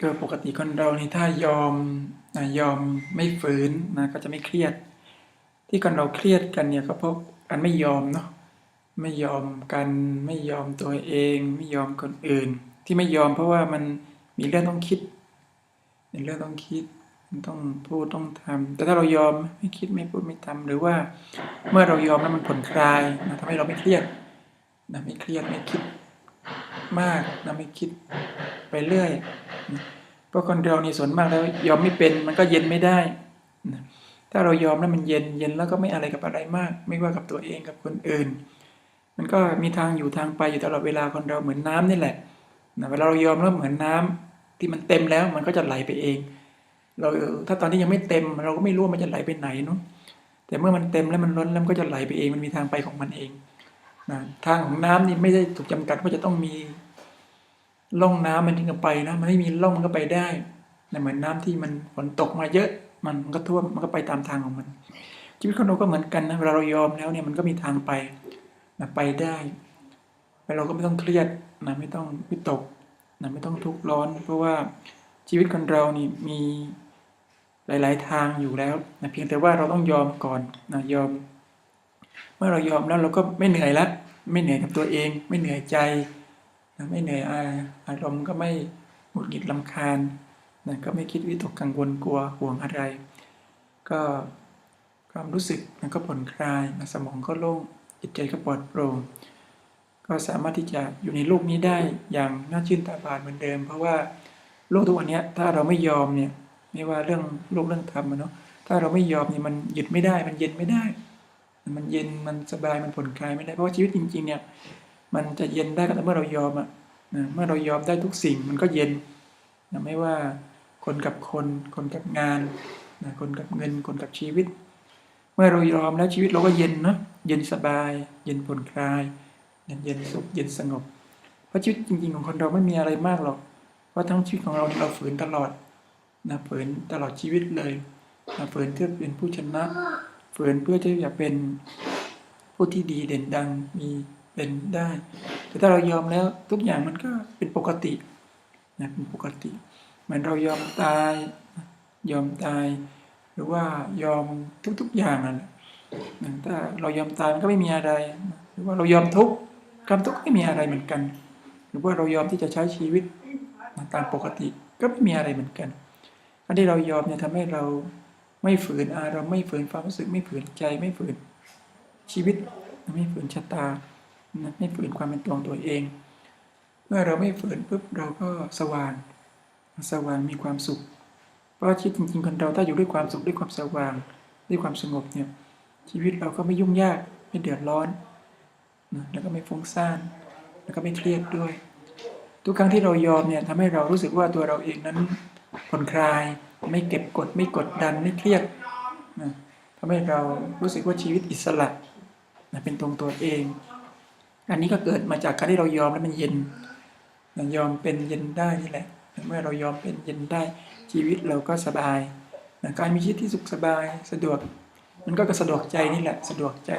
ก็ปกติคนเรานี่ถ้ายอมนะยอมไม่ฝืนนะก็จะไม่เครียด ที่คนเราเครียดกันเนี่ยก็เพราะการไม่ยอมเนาะไม่ยอมกันไม่ยอมตัวเอง ไม่ยอมคนอื่น ที่ไม่ยอมเพราะว่ามันมีเรื่องต้องคิดมีเรื่องต้องคิดต้องพูดต้องทำแต่ถ้าเรายอมไม่คิดไม่พูดไม่ทำหรือว่าเมื่อเรายอมแล้วมันผ่อนคลายนะทำให้เราไม่เครียดนะไม่เครียดไม่คิดมากนะไม่คิดไปเรื่อย เพราะคนเรานี่ส่วนมากแล้วยอมไม่เป็นมันก็เย็นไม่ได้ ถ้าเรายอมแล้วมันเย็นเย็นแล้วก็ไม่อะไรกับอะไรมาก ไม่ว่ากับตัวเองกับคนอื่น มันก็มีทางอยู่ทางไปอยู่ตลอดเวลาคนเราเหมือนน้ำนี่แหละเวลาเรายอมแล้วเหมือนน้ำที่มันเต็มแล้วมันก็จะไหลไปเอง เราถ้าตอนที่ยังไม่เต็มเราก็ไม่รู้มันจะไหลไปไหนเนาะแต่เมื่อมันเต็มแล้วมันล้นแล้วมันก็จะไหลไปเองมันมีทางไปของมันเองนะทางของน้ำนี่ไม่ได้ถูกจำกัดว่าจะต้องมี ร่องน้ำมันถึงจะไปนะมันไม่มีร่องมันก็ไปได้นะเหมือนน้ำที่มันฝนตกมาเยอะ มันก็ท่วมมันก็ไปตามทางของมัน ชีวิตของเราก็เหมือนกันนะเวลาเรายอมแล้วเนี่ยมันก็มีทางไปนะไปได้แล้วเราก็ไม่ต้องเครียดนะไม่ต้องวิตกนะไม่ต้องทุกข์ร้อน เพราะว่าชีวิตคนเรานี่มีหลาย ๆ ทางอยู่แล้วนะเพียงแต่ว่าเราต้องยอมก่อนนะยอม เมื่อเรายอมแล้วเราก็ไม่เหนื่อยละไม่เหนื่อยกับตัวเอง ไม่เหนื่อยใจ ไม่เหนื่อยอาอารมณ์ก็ไม่หงุดหงิดลำคาญนะก็ไม่คิดวิตกกังวลกลัวห่วงอะไร ก็ความรู้สึกมันก็ผ่อนคลายสมองก็โล่งจิตใจก็ปลอดโปร่งก็สามารถที่จะอยู่ในโลกนี้ได้อย่างน่าชื่นตาบานเหมือนเดิม เพราะว่าโลกทุกวันนี้ถ้าเราไม่ยอมเนี่ยไม่ว่าเรื่องโลกเรื่องธรรมอะเนาะถ้าเราไม่ยอมเนี่ยมันหยุดไม่ได้ มันเย็นไม่ได้ มันเย็นมันสบายมันผ่อนคลายไม่ได้เพราะว่าชีวิตจริงๆเนี่ย มันจะเย็นได้ก็ต่เมื่อเรายอมอะนะเมื่อเรายอมได้ทุกสิ่งมันก็เย็นนะไม่ว่าคนกับคน คนกับงานนะคนกับเงิน คนกับชีวิต เมื่อเรายอมแล้วชีวิตเราก็เย็นเนาะเย็นสบาย เย็นผ่อนคลาย เย็นสุขเย็นสงบ เพราะชีวิตจริง ๆ ของคนเราไม่มีอะไรมากหรอก เพราะทั้งชีวิตของเราเราฝืนตลอดนะฝืนตลอดชีวิตเลยนะฝืนเพื่อเป็นผู้ชนะฝืนเพื่อที่จะเป็นผู้ที่ดีเด่นดังมี เป็นได้ แต่ถ้าเรายอมแล้วทุกอย่างมันก็เป็นปกตินะเป็นปกติเหมือนเรายอมตายยอมตาย หรือว่ายอมทุกๆอย่างนั่นถ้าเรายอมตายมันก็ไม่มีอะไร หรือว่าเรายอมทุกข์ความทุกข์ไม่มีอะไรเหมือนกัน หรือว่าเรายอมที่จะใช้ชีวิตตามปกติก็ไม่มีอะไรเหมือนกันการที่เรายอมเนี่ยทำให้เราไม่ฝืนอารมณ์ไม่ฝืนความรู้สึกไม่ฝืนใจไม่ฝืนชีวิตไม่ฝืนชะตา นะไม่ฝืนความเป็นตัวของตัวเอง เมื่อเราไม่ฝืนปุ๊บเราก็สว่าง สว่างมีความสุข เพราะชีวิตจริงๆคนเราถ้าอยู่ด้วยความสุขด้วยความสว่าง ด้วยความสงบเนี่ยชีวิตเราก็ไม่ยุ่งยากไม่เดือดร้อนนะแล้วก็ไม่ฟุ้งซ่านแล้วก็ไม่เครียดด้วย ทุกครั้งที่เรายอมเนี่ยทำให้เรารู้สึกว่าตัวเราเองนั้นผ่อนคลาย ไม่เก็บกด ไม่กดดันไม่เครียดนะทำให้เรารู้สึกว่าชีวิตอิสระนะเป็นตรงตัวเอง อันนี้ก็เกิดมาจากการที่เรายอมแล้วมันเย็นยอมเป็นเย็นได้นี่แหละเมื่อเรายอมเป็นเย็นได้ชีวิตเราก็สบายนะการมีชีวิตที่สุขสบายสะดวก มันก็สะดวกใจนี่แหละ สะดวกใจ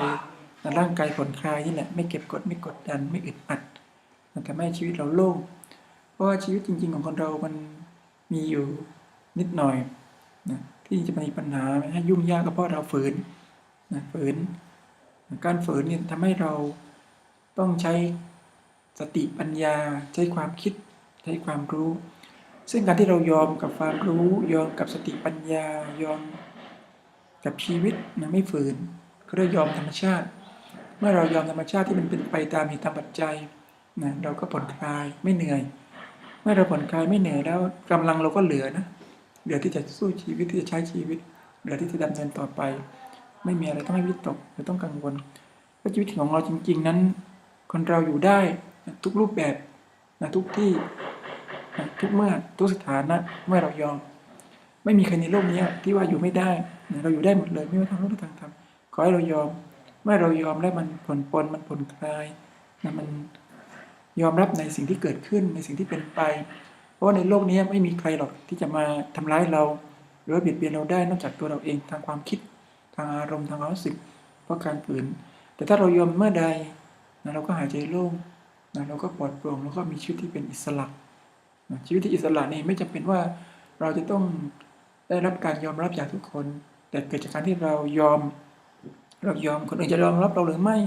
นะร่างกายผ่อนคลายนี่แหละ ไม่เก็บกดไม่กดดันไม่อึดอัดมันทำให้ชีวิตเราโล่ง เพราะว่าชีวิตจริง ๆ ของคนเรา มันมีอยู่นิดหน่อยนะที่จะมีปัญหาให้ยุ่งยากก็เพราะเราฝืนนะฝืน การฝืนเนี่ยทำให้เรา ต้องใช้สติปัญญา ใช้ความคิด ใช้ความรู้ ซึ่งการที่เรายอมกับความรู้ยอมกับสติปัญญายอมกับชีวิตนะไม่ฝืนก็เรียกยอมธรรมชาติ เมื่อเรายอมธรรมชาติที่มันเป็นไปตามเหตุตามปัจจัยนะเราก็ผ่อนคลายไม่เหนื่อย เมื่อเราผ่อนคลายไม่เหนื่อยแล้วกำลังเราก็เหลือนะเหลือที่จะสู้ชีวิตที่จะใช้ชีวิต เหลือที่จะดำเนินต่อไป ไม่มีอะไรต้องให้วิตกหรือต้องกังวลเพราะชีวิตของเราจริง ๆ นั้น คนเราอยู่ได้นะทุกรูปแบบนะทุกที่นะทุกเมื่อทุกสถานะเมื่อเรายอม ไม่มีใครในโลกนี้ที่ว่าอยู่ไม่ได้นะเราอยู่ได้หมดเลย ไม่ว่าทางโลกหรือทางธรรมขอให้เรายอม เมื่อเรายอมแล้วมันผ่อนปนมันผ่อนคลายนะมันยอมรับในสิ่งที่เกิดขึ้นในสิ่งที่เป็นไป เพราะว่าในโลกนี้ไม่มีใครหรอกที่จะมาทำร้ายเรา หรือเบียดเบียนเราได้นอกจากตัวเราเองทางความคิดทางอารมณ์ทางความรู้สึกเพราะการฝืน แต่ถ้าเรายอมเมื่อใด นะเราก็หายใจโล่งนะเราก็ปลอดโปร่งแล้วก็มีชีวิตที่เป็นอิสระนะชีวิตที่อิสระนี่ไม่จำเป็นว่าเราจะต้องได้รับการยอมรับจากทุกคน แต่เกิดจากการที่เรายอม เรายอมคนอื่นจะยอมรับเราหรือไม่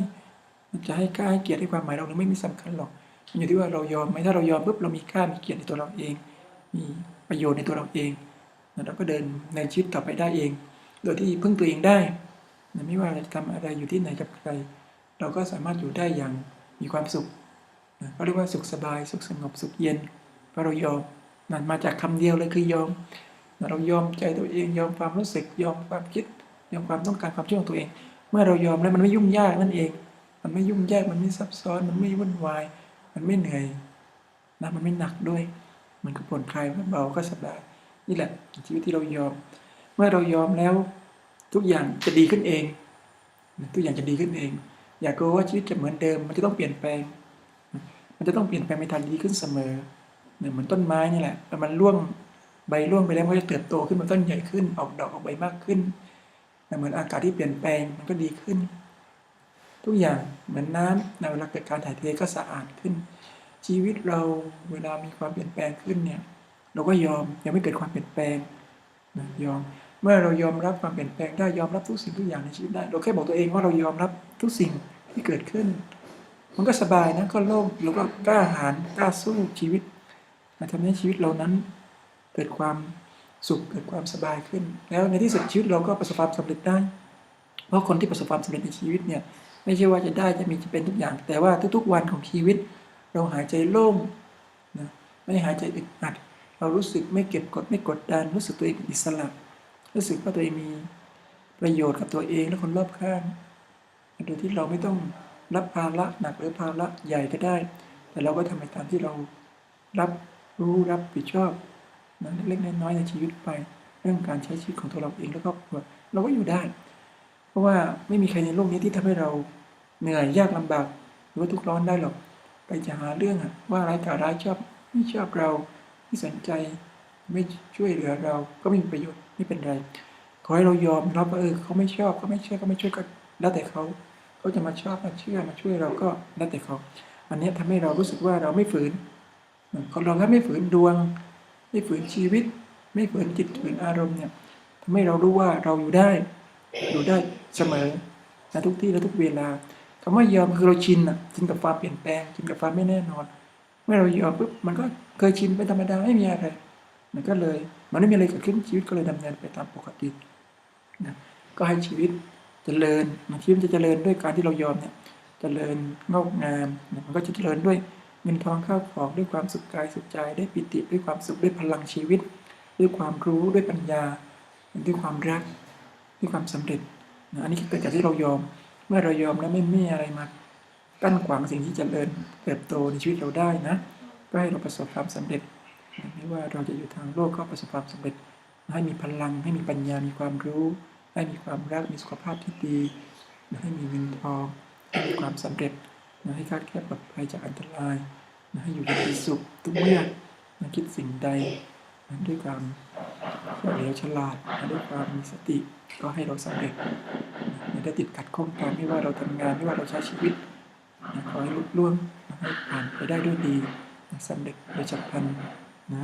จะให้ค่าให้เกียรติให้ความหมายเราหรือไม่มีสำคัญหรอกมันอยู่ที่ว่าเรายอมไหมถ้าเรายอมปุ๊บเรามีค่ามีเกียรติในตัวเราเอง มีประโยชน์ในตัวเราเองเราก็เดินในชีวิตต่อไปได้เอง โดยที่พึ่งตัวเองได้ ไม่ว่าเราจะทำอะไรอยู่ที่ไหนกับใคร เราก็สามารถอยู่ได้อย่างมีความสุขนะเขาเรียกว่าสุขสบาย สุขสงบสุขเย็นเพราะเรายอมนั่นมาจากคำเดียวเลยคือยอมนะเรายอมใจตัวเองยอมความรู้สึกยอมความคิดยอมความต้องการความชื่อของตัวเอง เมื่อเรายอมแล้วมันไม่ยุ่งยากนั่นเอง มันไม่ยุ่งยากมันไม่ซับซ้อน มันไม่วุ่นวาย มันไม่เหนื่อยนะมันไม่หนักด้วย มันก็ผ่อนคลายมันเบาก็สบายนี่แหละชีวิตที่เรายอม เมื่อเรายอมแล้วทุกอย่างจะดีขึ้นเอง ทุกอย่างจะดีขึ้นเอง อย่ากลัวว่าชีวิตจะเหมือนเดิม มันจะต้องเปลี่ยนแปลง มันจะต้องเปลี่ยนแปลงไปทางดีขึ้นเสมอเหมือนต้นไม้นี่แหละมันร่วงใบร่วงไปแล้วมันก็จะเติบโตขึ้นมันต้นใหญ่ขึ้น ออกดอกออกใบมากขึ้นเหมือนอากาศที่เปลี่ยนแปลงมันก็ดีขึ้น ทุกอย่างเหมือนน้ำในเวลาเกิดการถ่ายเทก็สะอาดขึ้น ชีวิตเราเวลามีความเปลี่ยนแปลงขึ้นเนี่ยเราก็ยอมยังไม่เกิดความเปลี่ยนแปลงนะยอมเมื่อเรายอมรับความเปลี่ยนแปลงได้ยอมรับทุกสิ่งทุกอย่างในชีวิตได้ เราแค่บอกตัวเองว่าเรายอมรับทุกสิ่ง ที่เกิดขึ้น มันก็สบายนะก็โล่งแล้วก็กล้าหาญกล้าสู้ชีวิตมาทำให้ชีวิตเรานั้นเกิดความสุขเกิดความสบายขึ้น แล้วในที่สุดชีวิตเราก็ประสบความสำเร็จได้ เพราะคนที่ประสบความสำเร็จในชีวิตเนี่ยไม่ใช่ว่าจะได้จะมีจะเป็นทุกอย่าง แต่ว่าทุกๆวันของชีวิต เราหายใจโล่งนะไม่หายใจอึดอัด เรารู้สึกไม่เก็บกดไม่กดดัน รู้สึกตัวเองเป็นอิสระ รู้สึกว่าตัวเองมีประโยชน์กับตัวเองและคนรอบข้าง โดยที่เราไม่ต้องรับภาระหนักหรือภาระใหญ่ก็ได้ แต่เราก็ทำไปตามที่เรารับรู้รับผิดชอบนะเล็กๆน้อยๆในชีวิตไป เรื่องการใช้ชีวิตของตัวเราเองแล้วก็ครอบครัวเราก็อยู่ได้ เพราะว่าไม่มีใครในโลกนี้ที่ทำให้เราเหนื่อยยากลำบาก หรือว่าทุกข์ร้อนได้หรอกไปจะหาเรื่องอะว่าร้ายต่อร้ายชอบไม่ชอบเราไม่สนใจไม่ช่วยเหลือเราก็ไม่มีประโยชน์ไม่เป็นไร ขอให้เรายอมรับว่าเออเขาไม่ชอบเขาไม่เชื่อเขาไม่ช่วยก็แล้วแต่เขา เขาจะมาชอบมาเชื่อมาช่วยเราก็แล้วแต่เขาอันนี้ทำให้เรารู้สึกว่าเราไม่ฝืนเขาเราถ้าไม่ฝืนดวง ไม่ฝืนชีวิต ไม่ฝืนจิตฝืนอารมณ์เนี่ยทำให้เรารู้ว่าเราอยู่ได้ อยู่ได้เสมอในทุกที่และทุกเวลาคำว่ายอมคือเราชินอะชินกับความเปลี่ยนแปลงชินกับความไม่แน่นอน เมื่อเรายอมปุ๊บมันก็เคยชินเป็นธรรมดาไม่มีอะไรมันก็เลย มันไม่มีอะไรเกิดขึ้นชีวิตก็เลยดำเนินไปตามปกตินะก็ให้ชีวิต เจริญนะชีวิตจะเจริญด้วยการที่เรายอมเนี่ยเจริญงอกงามนะมันก็จะเจริญด้วยเงินทองข้าวของด้วยความสุขกายสุขใจด้วยปิติด้วยความสุขด้วยพลังชีวิต ด้วยความรู้ด้วยปัญญา ด้วยความรักด้วยความสำเร็จนะอันนี้เกิดจากที่เรายอม เมื่อเรายอมแล้วไม่มีอะไรมากั้นขวางสิ่งที่จเจริญเติบโตในชีวิตเราได้นะก็ให้เราประสบความสำเร็จไม่ว่าเราจะอยู่ทางโลกก็ประสบความสำเร็จให้มีพลังให้มีปัญญา มีความรู้ ให้มีความรักมีสุขภาพที่ดีให้มีเงินทองให้มีความสำเร็จให้คาดแคบปลอดภัยจากอันตรายให้อยู่ในสุขทุกเมื่อคิดสิ่งใดด้วยความเฉลียวฉลาดด้วยความมีสติก็ให้เราสำเร็จไม่ได้ติดขัดข้องกันไม่ว่าเราทำงานไม่ว่าเราใช้ชีวิตขอให้ลุล่วงให้ผ่านไปได้ด้วยดีสำเร็จโดยฉับพลันนะ